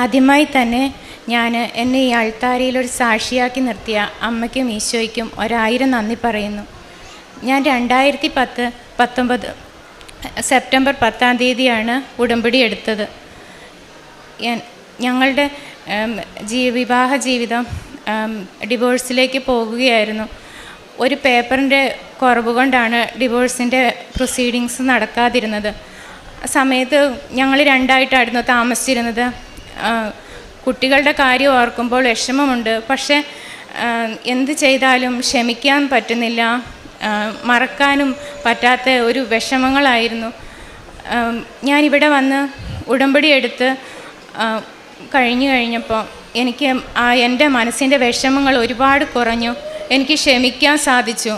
ആദ്യമായി തന്നെ ഞാൻ എന്നെ ഈ അൾത്താരയിൽ ഒരു സാക്ഷിയാക്കി നിർത്തിയ അമ്മയ്ക്കും ഈശോയ്ക്കും ഒരായിരം നന്ദി പറയുന്നു. ഞാൻ രണ്ടായിരത്തി പത്ത് പത്തൊമ്പത് സെപ്റ്റംബർ പത്താം തീയതിയാണ് ഉടമ്പടി എടുത്തത്. ഞങ്ങളുടെ ജീ വിവാഹ ജീവിതം ഡിവോഴ്സിലേക്ക് പോകുകയായിരുന്നു. ഒരു പേപ്പറിന്റെ കുറവ് കൊണ്ടാണ് ഡിവോഴ്സിന്റെ പ്രൊസീഡിങ്സ് നടക്കാതിരുന്നത്. സമയത്ത് ഞങ്ങൾ രണ്ടായിട്ടായിരുന്നു താമസിച്ചിരുന്നത്. കുട്ടികളുടെ കാര്യം ഓർക്കുമ്പോൾ വിഷമമുണ്ട്. പക്ഷേ എന്ത് ചെയ്താലും ക്ഷമിക്കാൻ പറ്റുന്നില്ല. മറക്കാനും പറ്റാത്ത ഒരു വിഷമങ്ങളായിരുന്നു. ഞാനിവിടെ വന്ന് ഉടമ്പടി എടുത്ത് കഴിഞ്ഞു കഴിഞ്ഞപ്പോൾ എനിക്ക് ആ എന്റെ മനസ്സിന്റെ വിഷമങ്ങൾ ഒരുപാട് കുറഞ്ഞു. എനിക്ക് ക്ഷമിക്കാൻ സാധിച്ചു.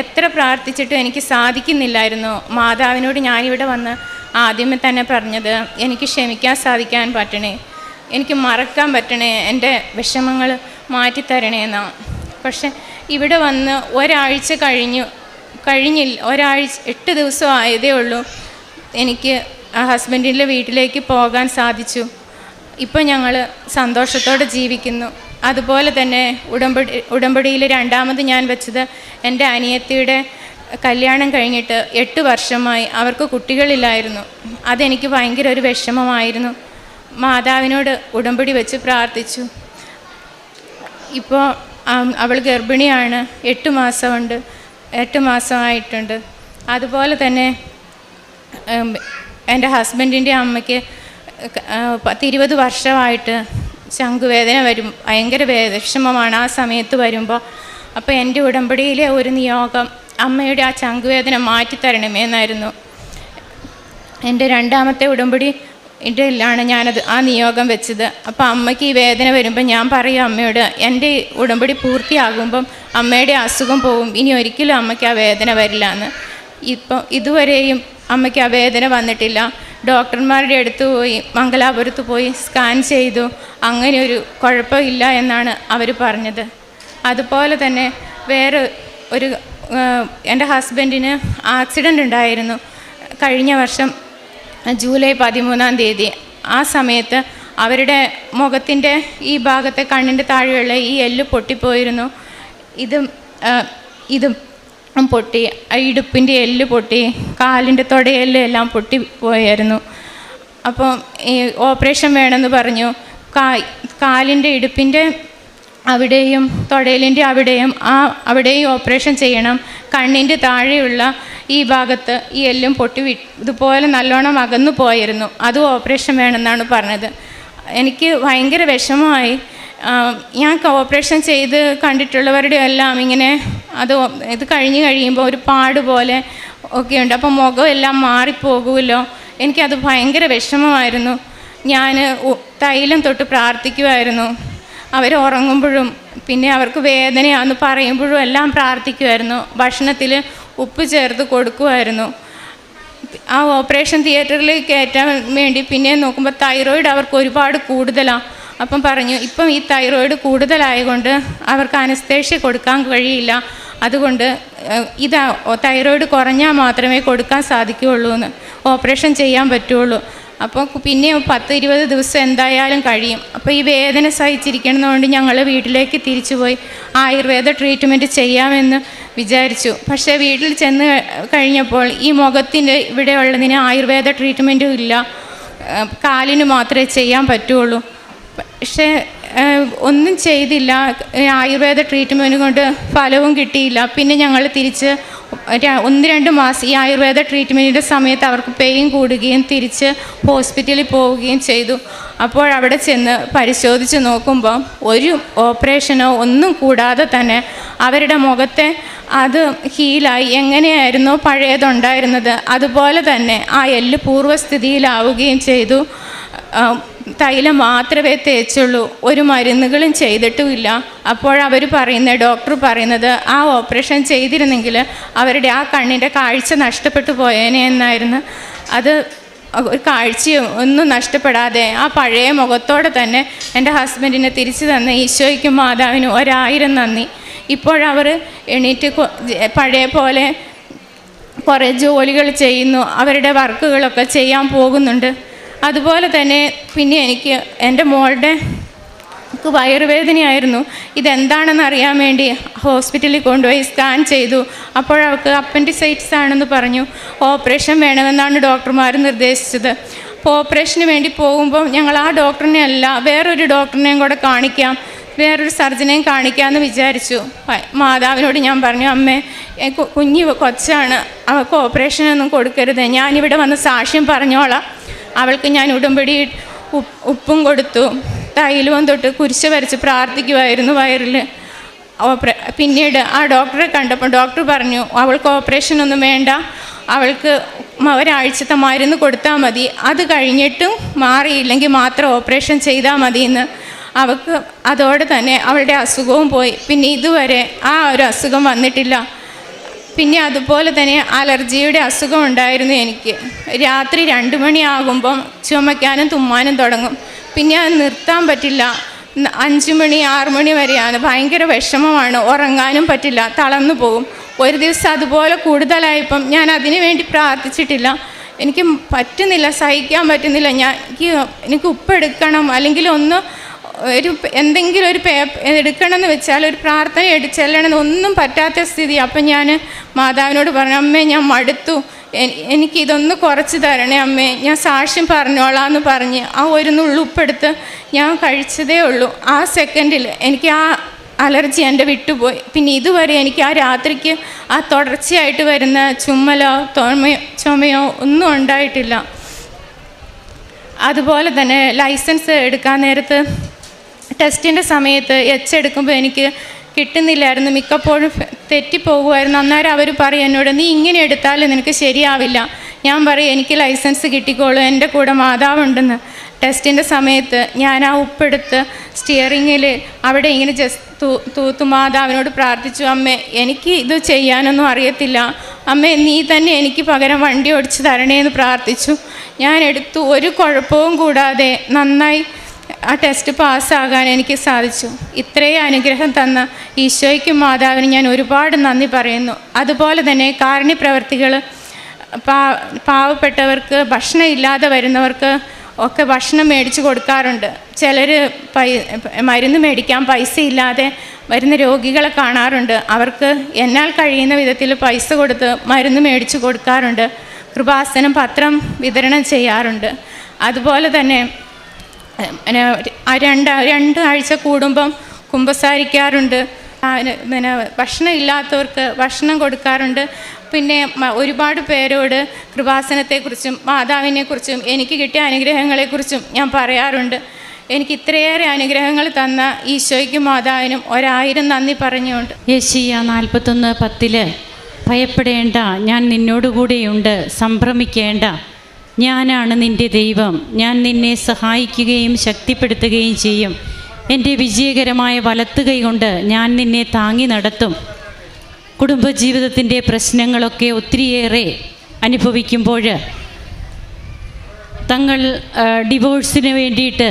എത്ര പ്രാർത്ഥിച്ചിട്ടും എനിക്ക് സാധിക്കുന്നില്ലായിരുന്നു. മാതാവിനോട് ഞാനിവിടെ വന്ന് ആദ്യമേ തന്നെ പറഞ്ഞത് എനിക്ക് ക്ഷമിക്കാൻ സാധിക്കാൻ പറ്റണേ. എനിക്ക് മറക്കാൻ പറ്റണേ. എന്റെ വിഷമങ്ങൾ മാറ്റിത്തരണേ എന്നാണ്. പക്ഷെ ഇവിടെ വന്ന് ഒരാഴ്ച കഴിഞ്ഞു കഴിഞ്ഞില്ല ഒരാഴ്ച എട്ട് ദിവസം ആയതേ ഉള്ളൂ എനിക്ക് ഹസ്ബൻഡിന്റെ വീട്ടിലേക്ക് പോകാൻ സാധിച്ചു. ഇപ്പോൾ ഞങ്ങൾ സന്തോഷത്തോടെ ജീവിക്കുന്നു. അതുപോലെ തന്നെ ഉടമ്പടി ഉടമ്പടിയിൽ രണ്ടാമത് ഞാൻ വെച്ചത് എന്റെ അനിയത്തിയുടെ കല്യാണം കഴിഞ്ഞിട്ട് എട്ട് വർഷമായി അവർക്ക് കുട്ടികളില്ലായിരുന്നു. അതെനിക്ക് ഭയങ്കര ഒരു വിഷമമായിരുന്നു. മാതാവിനോട് ഉടമ്പടി വെച്ച് പ്രാർത്ഥിച്ചു. ഇപ്പോൾ അവൾ ഗർഭിണിയാണ്. എട്ട് മാസമുണ്ട്. എട്ട് മാസമായിട്ടുണ്ട്. അതുപോലെ തന്നെ എന്റെ ഹസ്ബൻഡിന്റെ അമ്മയ്ക്ക് പത്തിരുപത് വർഷമായിട്ട് ശംഖുവേദന വരും. ഭയങ്കര വിഷമമാണ് ആ സമയത്ത് വരുമ്പോൾ. അപ്പോൾ എന്റെ ഉടമ്പടിയിലെ ഒരു നിയോഗം അമ്മയുടെ ആ ചങ്കുവേദന മാറ്റിത്തരണമേ എന്നായിരുന്നു എന്റെ രണ്ടാമത്തെ ഉടമ്പടി ഇടയിലാണ് ഞാനത് ആ നിയോഗം വെച്ചത്. അപ്പോൾ അമ്മയ്ക്ക് ഈ വേദന വരുമ്പോൾ ഞാൻ പറയും അമ്മയോട് എന്റെ ഉടമ്പടി പൂർത്തിയാകുമ്പം അമ്മയുടെ അസുഖം പോവും. ഇനി ഒരിക്കലും അമ്മയ്ക്ക് ആ വേദന വരില്ല എന്ന് ഇപ്പം ഇതുവരെയും അമ്മയ്ക്ക് ആ വേദന വന്നിട്ടില്ല. ഡോക്ടർമാരുടെ അടുത്ത് പോയി മംഗലാപുരത്ത് പോയി സ്കാൻ ചെയ്തു. അങ്ങനെ ഒരു കുഴപ്പമില്ല എന്നാണ് അവർ പറഞ്ഞത്. അതുപോലെ തന്നെ വേറെ ഒരു എന്റെ ഹസ്ബൻഡിന് ആക്സിഡന്റ് ഉണ്ടായിരുന്നു. കഴിഞ്ഞ വർഷം ജൂലൈ പതിമൂന്നാം തീയതി. ആ സമയത്ത് അവരുടെ മുഖത്തിന്റെ ഈ ഭാഗത്തെ കണ്ണിന്റെ താഴെയുള്ള ഈ എല്ല് പൊട്ടിപ്പോയിരുന്നു. ഇതും ഇതും പൊട്ടി ഇടുപ്പിന്റെ എല്ല് പൊട്ടി കാലിന്റെ തൊടയെല്ല് എല്ലാം പൊട്ടിപ്പോയായിരുന്നു. അപ്പോൾ ഈ ഓപ്പറേഷൻ വേണമെന്ന് പറഞ്ഞു. കാ കാലിന്റെ ഇടുപ്പിന്റെ അവിടെയും തൊടയിലിന്റെ അവിടെയും ആ അവിടെയും ഓപ്പറേഷൻ ചെയ്യണം. കണ്ണിന്റെ താഴെയുള്ള ഈ ഭാഗത്ത് ഈ എല്ലും പൊട്ടി വി ഇതുപോലെ നല്ലോണം അകന്നു പോയിരുന്നു. അതും ഓപ്പറേഷൻ വേണമെന്നാണ് പറഞ്ഞത്. എനിക്ക് ഭയങ്കര വിഷമമായി. ഞാൻ ഓപ്പറേഷൻ ചെയ്ത് കണ്ടിട്ടുള്ളവരുടെ എല്ലാം ഇങ്ങനെ അത് ഇത് കഴിഞ്ഞ് കഴിയുമ്പോൾ ഒരു പാട് പോലെ ഒക്കെയുണ്ട് അപ്പോൾ മുഖം എല്ലാം മാറിപ്പോകുമല്ലോ. എനിക്കത് ഭയങ്കര വിഷമമായിരുന്നു. ഞാൻ തൈലം തൊട്ട് പ്രാർത്ഥിക്കുമായിരുന്നു അവർ ഉറങ്ങുമ്പോഴും പിന്നെ അവർക്ക് വേദനയാണെന്ന് പറയുമ്പോഴും എല്ലാം പ്രാർത്ഥിക്കുമായിരുന്നു ഭക്ഷണത്തിൽ ഉപ്പ് ചേർത്ത് കൊടുക്കുമായിരുന്നു ആ ഓപ്പറേഷൻ തിയേറ്ററിൽ കയറ്റാൻ വേണ്ടി പിന്നെ നോക്കുമ്പോൾ തൈറോയിഡ് അവർക്ക് ഒരുപാട് കൂടുതലാണ് അപ്പം പറഞ്ഞു ഇപ്പം ഈ തൈറോയിഡ് കൂടുതലായതുകൊണ്ട് അവർക്ക് അനസ്തേഷ്യ കൊടുക്കാൻ കഴിയില്ല. അതുകൊണ്ട് ഇതാ തൈറോയിഡ് കുറഞ്ഞാൽ മാത്രമേ കൊടുക്കാൻ സാധിക്കുകയുള്ളൂ എന്ന് ഓപ്പറേഷൻ ചെയ്യാൻ പറ്റുള്ളൂ. അപ്പോൾ പിന്നെ പത്ത് ഇരുപത് ദിവസം എന്തായാലും കഴിയും. അപ്പോൾ ഈ വേദന സഹിച്ചിരിക്കണമെന്നുകൊണ്ട് ഞങ്ങൾ വീട്ടിലേക്ക് തിരിച്ചുപോയി ആയുർവേദ ട്രീറ്റ്മെന്റ് ചെയ്യാമെന്ന് വിചാരിച്ചു. പക്ഷേ വീട്ടിൽ ചെന്ന് കഴിഞ്ഞപ്പോൾ ഈ മുഖത്തിന്റെ ഇവിടെ ഉള്ളതിന് ആയുർവേദ ട്രീറ്റ്മെന്റും ഇല്ല. കാലിന് മാത്രമേ ചെയ്യാൻ പറ്റുള്ളൂ. പക്ഷേ ഒന്നും ചെയ്തില്ല. ആയുർവേദ ട്രീറ്റ്മെന്റ് കൊണ്ട് ഫലവും കിട്ടിയില്ല. പിന്നെ ഞങ്ങൾ തിരിച്ച് ഒന്ന് രണ്ട് മാസം ഈ ആയുർവേദ ട്രീറ്റ്മെന്റിന്റെ സമയത്ത് അവർക്ക് പെയിൻ കൂടുകയും തിരിച്ച് ഹോസ്പിറ്റലിൽ പോവുകയും ചെയ്തു. അപ്പോൾ അവിടെ ചെന്ന് പരിശോധിച്ച് നോക്കുമ്പോൾ ഒരു ഓപ്പറേഷനോ ഒന്നും കൂടാതെ തന്നെ അവരുടെ മുഖത്തെ അത് ഹീലായി എങ്ങനെയായിരുന്നോ പഴയതുണ്ടായിരുന്നത്? അതുപോലെ തന്നെ ആ എല്ല് പൂർവസ്ഥിതിയിലാവുകയും ചെയ്തു. തൈലം മാത്രമേ തേച്ചുള്ളൂ. ഒരു മരുന്നുകളും ചെയ്തിട്ടുമില്ല. അപ്പോഴവർ പറയുന്ന ഡോക്ടർ പറയുന്നത് ആ ഓപ്പറേഷൻ ചെയ്തിരുന്നെങ്കിൽ അവരുടെ ആ കണ്ണിന്റെ കാഴ്ച നഷ്ടപ്പെട്ടു പോയേനെ എന്നായിരുന്നു. അത് ഒരു കാഴ്ചയും ഒന്നും നഷ്ടപ്പെടാതെ ആ പഴയ മുഖത്തോടെ തന്നെ എന്റെ ഹസ്ബൻഡിനെ തിരിച്ചു തന്ന ഈശോയ്ക്കും മാതാവിനും ഒരായിരം നന്ദി. ഇപ്പോഴവർ എണീറ്റ് പഴയ പോലെ കുറേ ജോലികൾ ചെയ്യുന്നു. അവരുടെ വർക്കുകളൊക്കെ ചെയ്യാൻ പോകുന്നുണ്ട്. അതുപോലെ തന്നെ പിന്നെ എനിക്ക് എന്റെ മോളുടെ വയറുവേദനയായിരുന്നു. ഇതെന്താണെന്ന് അറിയാൻ വേണ്ടി ഹോസ്പിറ്റലിൽ കൊണ്ടുപോയി സ്കാൻ ചെയ്തു. അപ്പോഴവൾക്ക് അപ്പൻഡിസൈറ്റ്സ് ആണെന്ന് പറഞ്ഞു. ഓപ്പറേഷൻ വേണമെന്നാണ് ഡോക്ടർമാർ നിർദ്ദേശിച്ചത്. അപ്പോൾ ഓപ്പറേഷന് വേണ്ടി പോകുമ്പോൾ ഞങ്ങൾ ആ ഡോക്ടറിനെ അല്ല വേറൊരു ഡോക്ടറിനെയും കൂടെ കാണിക്കാം വേറൊരു സർജനെയും കാണിക്കാമെന്ന് വിചാരിച്ചു. മാതാവിനോട് ഞാൻ പറഞ്ഞു അമ്മേ കുഞ്ഞ് കൊച്ചാണ് അവൾക്ക് ഓപ്പറേഷനൊന്നും കൊടുക്കരുത്. ഞാനിവിടെ വന്ന് സാക്ഷ്യം പറഞ്ഞോളാം. അവൾക്ക് ഞാൻ ഉടമ്പടി ഉപ്പും കൊടുത്തു. തൈലവും തൊട്ട് കുരിശ് വരച്ച് പ്രാർത്ഥിക്കുമായിരുന്നു വയറിൽ ഓപ്പറേ പിന്നീട് ആ ഡോക്ടറെ കണ്ടപ്പോൾ ഡോക്ടർ പറഞ്ഞു അവൾക്ക് ഓപ്പറേഷൻ ഒന്നും വേണ്ട. അവൾക്ക് ഒരാഴ്ചത്തെ മരുന്ന് കൊടുത്താൽ മതി. അത് കഴിഞ്ഞിട്ടും മാറിയില്ലെങ്കിൽ മാത്രം ഓപ്പറേഷൻ ചെയ്താൽ മതി എന്ന് അവൾക്ക് അതോടെ തന്നെ അവളുടെ അസുഖവും പോയി. പിന്നെ ഇതുവരെ ആ ഒരു അസുഖം വന്നിട്ടില്ല. പിന്നെ അതുപോലെ തന്നെ അലർജിയുടെ അസുഖം ഉണ്ടായിരുന്നു എനിക്ക്. രാത്രി രണ്ട് മണിയാകുമ്പം ചുമയ്ക്കാനും തുമ്മാനും തുടങ്ങും. പിന്നെ അത് നിർത്താൻ പറ്റില്ല. അഞ്ച് മണി ആറ് മണി വരെയാണ്. ഭയങ്കര വിഷമമാണ്. ഉറങ്ങാനും പറ്റില്ല. തളർന്നു പോകും. ഒരു ദിവസം അതുപോലെ കൂടുതലായപ്പം ഞാൻ അതിനു വേണ്ടി പ്രാർത്ഥിച്ചിട്ടില്ല. എനിക്ക് പറ്റുന്നില്ല. സഹിക്കാൻ പറ്റുന്നില്ല. ഞാൻ എനിക്ക് എനിക്ക് ഉപ്പെടുക്കണം അല്ലെങ്കിൽ ഒന്ന് ഒരു എന്തെങ്കിലും ഒരു പേപ്പർ എടുക്കണമെന്ന് വെച്ചാൽ ഒരു പ്രാർത്ഥന എടു ചെല്ലണമെന്ന് ഒന്നും പറ്റാത്ത സ്ഥിതി. അപ്പം ഞാൻ മാതാവിനോട് പറഞ്ഞു അമ്മേ ഞാൻ മടുത്തു. എനിക്കിതൊന്ന് കുറച്ച് തരണേ അമ്മേ. ഞാൻ സാക്ഷ്യം പറഞ്ഞോളാം എന്ന് പറഞ്ഞ് ആ ഒരു നുള്ളുപ്പെടുത്ത് ഞാൻ കഴിച്ചതേ ഉള്ളൂ. ആ സെക്കൻഡിൽ എനിക്ക് ആ അലർജി എന്റെ വിട്ടുപോയി. പിന്നെ ഇതുവരെ എനിക്ക് ആ രാത്രിക്ക് ആ തുടർച്ചയായിട്ട് വരുന്ന ചുമ്മലോ തോമയോ ചുമയോ ഒന്നും ഉണ്ടായിട്ടില്ല. അതുപോലെ തന്നെ ലൈസൻസ് എടുക്കാൻ നേരത്ത് ടെസ്റ്റിന്റെ സമയത്ത് എച്ച് എടുക്കുമ്പോൾ എനിക്ക് കിട്ടുന്നില്ലായിരുന്നു. മിക്കപ്പോഴും തെറ്റിപ്പോകുമായിരുന്നു. അന്നേരം അവർ പറയും എന്നോട് നീ ഇങ്ങനെ എടുത്താൽ നിനക്ക് ശരിയാവില്ല. ഞാൻ പറയും എനിക്ക് ലൈസൻസ് കിട്ടിക്കോളൂ. എന്റെ കൂടെ മാതാവുണ്ടെന്ന്. ടെസ്റ്റിന്റെ സമയത്ത് ഞാൻ ആ ഉപ്പെടുത്ത് സ്റ്റിയറിങ്ങിൽ അവിടെ ഇങ്ങനെ ജസ്റ്റ് തൂ തൂത്തു മാതാവിനോട് പ്രാർത്ഥിച്ചു അമ്മേ എനിക്ക് ഇത് ചെയ്യാനൊന്നും അറിയത്തില്ല. അമ്മേ നീ തന്നെ എനിക്ക് പകരം വണ്ടി ഓടിച്ച് തരണേ എന്ന് പ്രാർത്ഥിച്ചു. ഞാൻ എടുത്തു. ഒരു കുഴപ്പവും കൂടാതെ നന്നായി ആ ടെസ്റ്റ് പാസ്സാകാൻ എനിക്ക് സാധിച്ചു. ഇത്രയും അനുഗ്രഹം തന്ന ഈശോയ്ക്കും മാതാവിനും ഞാൻ ഒരുപാട് നന്ദി പറയുന്നു. അതുപോലെ തന്നെ കാരുണ്യ പ്രവർത്തികൾ പാവപ്പെട്ടവർക്ക് ഭക്ഷണം ഇല്ലാതെ വരുന്നവർക്ക് ഒക്കെ ഭക്ഷണം മേടിച്ചു കൊടുക്കാറുണ്ട്. ചിലർ പൈ മരുന്ന് മേടിക്കാൻ പൈസ ഇല്ലാതെ വരുന്ന രോഗികളെ കാണാറുണ്ട്. അവർക്ക് എന്നാൽ കഴിയുന്ന വിധത്തിൽ പൈസ കൊടുത്ത് മരുന്ന് മേടിച്ചു കൊടുക്കാറുണ്ട്. കൃപാസനം പത്രം വിതരണം ചെയ്യാറുണ്ട്. അതുപോലെ തന്നെ പിന്നെ ആ രണ്ട് രണ്ട് ആഴ്ച കൂടുമ്പം കുമ്പസാരിക്കാറുണ്ട്. പിന്നെ ഭക്ഷണം ഇല്ലാത്തവർക്ക് ഭക്ഷണം കൊടുക്കാറുണ്ട്. പിന്നെ ഒരുപാട് പേരോട് കൃപാസനത്തെക്കുറിച്ചും മാതാവിനെക്കുറിച്ചും എനിക്ക് കിട്ടിയ അനുഗ്രഹങ്ങളെക്കുറിച്ചും ഞാൻ പറയാറുണ്ട്. എനിക്ക് ഇത്രയേറെ അനുഗ്രഹങ്ങൾ തന്ന ഈശോയ്ക്കും മാതാവിനും ഒരായിരം നന്ദി പറഞ്ഞുകൊണ്ട്. യേശിയ നാൽപ്പത്തൊന്ന് പത്തിൽ ഭയപ്പെടേണ്ട ഞാൻ നിന്നോടുകൂടിയുണ്ട് സംഭ്രമിക്കേണ്ട ഞാനാണ് നിന്റെ ദൈവം. ഞാൻ നിന്നെ സഹായിക്കുകയും ശക്തിപ്പെടുത്തുകയും ചെയ്യും. എന്റെ വിജയകരമായ വലത്തുകൈ കൊണ്ട് ഞാൻ നിന്നെ താങ്ങി നടത്തും. കുടുംബജീവിതത്തിന്റെ പ്രശ്നങ്ങളൊക്കെ ഒത്തിരിയേറെ അനുഭവിക്കുമ്പോൾ തങ്ങൾ ഡിവോഴ്സിന് വേണ്ടിയിട്ട്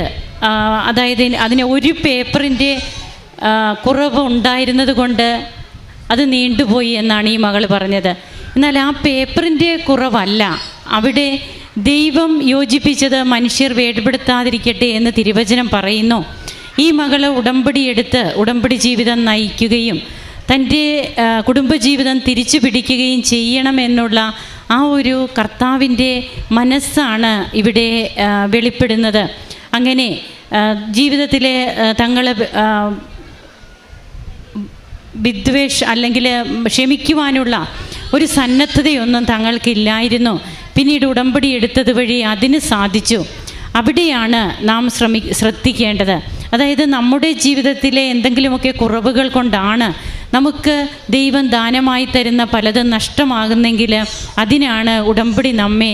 അതായത് അതിന് ഒരു പേപ്പറിന്റെ കുറവ് ഉണ്ടായിരുന്നത് കൊണ്ട് അത് നീണ്ടുപോയി എന്നാണ് ഈ മകൾ പറഞ്ഞത്. എന്നാൽ ആ പേപ്പറിന്റെ കുറവല്ല. അവിടെ ദൈവം യോജിപ്പിച്ചത് മനുഷ്യർ വേർപെടുത്താതിരിക്കട്ടെ എന്ന് തിരുവചനം പറയുന്നു. ഈ മകൾ ഉടമ്പടി എടുത്ത് ഉടമ്പടി ജീവിതം നയിക്കുകയും തന്റെ കുടുംബജീവിതം തിരിച്ചു പിടിക്കുകയും ചെയ്യണമെന്നുള്ള ആ ഒരു കർത്താവിന്റെ മനസ്സാണ് ഇവിടെ വെളിപ്പെടുന്നത്. അങ്ങനെ ജീവിതത്തിലെ തങ്ങൾ വിദ്വേഷ അല്ലെങ്കിൽ ക്ഷമിക്കുവാനുള്ള ഒരു സന്നദ്ധതയൊന്നും തങ്ങൾക്കില്ലായിരുന്നു. പിന്നീട് ഉടമ്പടി എടുത്തത് വഴി അതിന് സാധിച്ചു. അവിടെയാണ് നാം ശ്രമി ശ്രദ്ധിക്കേണ്ടത്. അതായത് നമ്മുടെ ജീവിതത്തിലെ എന്തെങ്കിലുമൊക്കെ കുറവുകൾ കൊണ്ടാണ് നമുക്ക് ദൈവം ദാനമായി തരുന്ന പലതും നഷ്ടമാകുന്നെങ്കിൽ അതിനാണ് ഉടമ്പടി നമ്മെ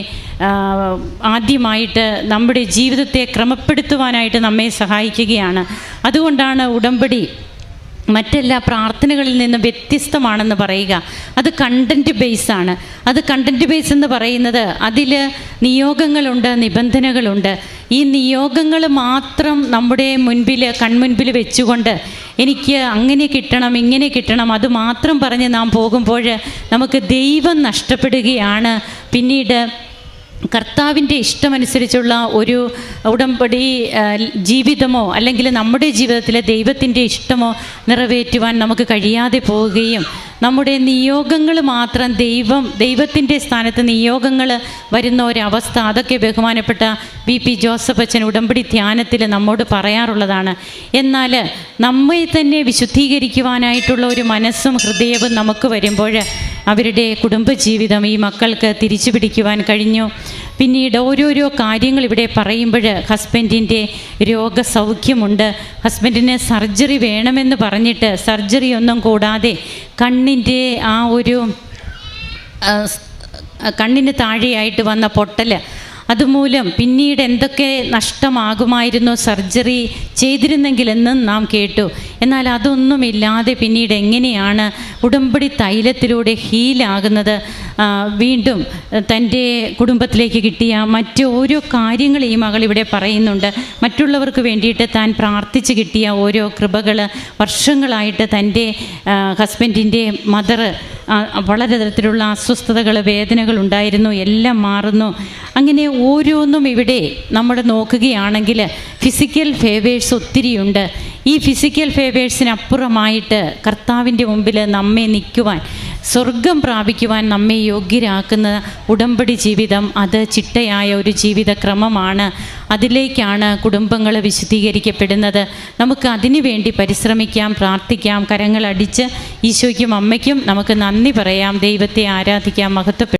ആദ്യമായിട്ട് നമ്മുടെ ജീവിതത്തെ ക്രമപ്പെടുത്തുവാനായിട്ട് നമ്മെ സഹായിക്കുകയാണ്. അതുകൊണ്ടാണ് ഉടമ്പടി മറ്റെല്ലാ പ്രാർത്ഥനകളിൽ നിന്നും വ്യത്യസ്തമാണെന്ന് പറയുക. അത് കണ്ടന്റ് ബേസാണ് അത് കണ്ടന്റ് ബേസ് എന്ന് പറയുന്നത് അതിൽ നിയോഗങ്ങളുണ്ട് നിബന്ധനകളുണ്ട്. ഈ നിയോഗങ്ങൾ മാത്രം നമ്മുടെ മുൻപിൽ കൺമുൻപിൽ വെച്ചുകൊണ്ട് എനിക്ക് അങ്ങനെ കിട്ടണം ഇങ്ങനെ കിട്ടണം അത് മാത്രം പറഞ്ഞ് നാം പോകുമ്പോൾ നമുക്ക് ദൈവം നഷ്ടപ്പെടുകയാണ്. പിന്നീട് കർത്താവിന്റെ ഇഷ്ടമനുസരിച്ചുള്ള ഒരു ഉടമ്പടി ജീവിതമോ അല്ലെങ്കിൽ നമ്മുടെ ജീവിതത്തിലെ ദൈവത്തിന്റെ ഇഷ്ടമോ നിറവേറ്റുവാൻ നമുക്ക് കഴിയാതെ പോവുകയും നമ്മുടെ നിയോഗങ്ങൾ മാത്രം ദൈവം ദൈവത്തിന്റെ സ്ഥാനത്ത് നിയോഗങ്ങൾ വരുന്ന ഒരവസ്ഥ. അതൊക്കെ ബഹുമാനപ്പെട്ട വി പി ജോസഫ് അച്ഛൻ ഉടമ്പടി ധ്യാനത്തിൽ നമ്മോട് പറയാറുള്ളതാണ്. എന്നാൽ നമ്മെ തന്നെ വിശുദ്ധീകരിക്കുവാനായിട്ടുള്ള ഒരു മനസ്സും ഹൃദയവും നമുക്ക് വരുമ്പോൾ അവരുടെ കുടുംബജീവിതം ഈ മക്കൾക്ക് തിരിച്ചു പിടിക്കുവാൻ കഴിഞ്ഞു. പിന്നീട് ഓരോരോ കാര്യങ്ങൾ ഇവിടെ പറയുമ്പോൾ ഹസ്ബൻഡിന്റെ രോഗസൗഖ്യമുണ്ട്. ഹസ്ബൻഡിന് സർജറി വേണമെന്ന് പറഞ്ഞിട്ട് സർജറി ഒന്നും കൂടാതെ കണ്ണിന്റെ ആ ഒരു കണ്ണിന് താഴെയായിട്ട് വന്ന പൊട്ടൽ അതുമൂലം പിന്നീട് എന്തൊക്കെ നഷ്ടമാകുമായിരുന്നു സർജറി ചെയ്തിരുന്നെങ്കിലെന്നും നാം കേട്ടു. എന്നാൽ അതൊന്നുമില്ലാതെ പിന്നീട് എങ്ങനെയാണ് ഉടമ്പടി തൈലത്തിലൂടെ ഹീലാകുന്നത് വീണ്ടും തന്റെ കുടുംബത്തിലേക്ക് കിട്ടിയ മറ്റ് ഓരോ കാര്യങ്ങൾ ഈ മകൾ ഇവിടെ പറയുന്നുണ്ട്. മറ്റുള്ളവർക്ക് വേണ്ടിയിട്ട് താൻ പ്രാർത്ഥിച്ച് കിട്ടിയ ഓരോ കൃപകൾ വർഷങ്ങളായിട്ട് തന്റെ ഹസ്ബൻഡിന്റെ മദർ വളരെ തരത്തിലുള്ള അസ്വസ്ഥതകൾ വേദനകൾ ഉണ്ടായിരുന്നു എല്ലാം മാറുന്നു. അങ്ങനെ ഓരോന്നും ഇവിടെ നമ്മൾ നോക്കുകയാണെങ്കിൽ ഫിസിക്കൽ ഫേവേഴ്സ് ഒത്തിരിയുണ്ട്. ഈ ഫിസിക്കൽ ഫേവേഴ്സിനപ്പുറമായിട്ട് കർത്താവിന്റെ മുമ്പിൽ നമ്മെ നിൽക്കുവാൻ സ്വർഗം പ്രാപിക്കുവാൻ നമ്മെ യോഗ്യരാക്കുന്ന ഉടമ്പടി ജീവിതം അത് ചിട്ടയായ ഒരു ജീവിതക്രമമാണ്. അതിലേക്കാണ് കുടുംബങ്ങൾ വിശുദ്ധീകരിക്കപ്പെടുന്നത്. നമുക്ക് അതിനുവേണ്ടി പരിശ്രമിക്കാം പ്രാർത്ഥിക്കാം കരങ്ങളടിച്ച് ഈശോയ്ക്കും അമ്മയ്ക്കും നമുക്ക് നന്ദി പറയാം. ദൈവത്തെ ആരാധിക്കാം മഹത്വപ്പെടും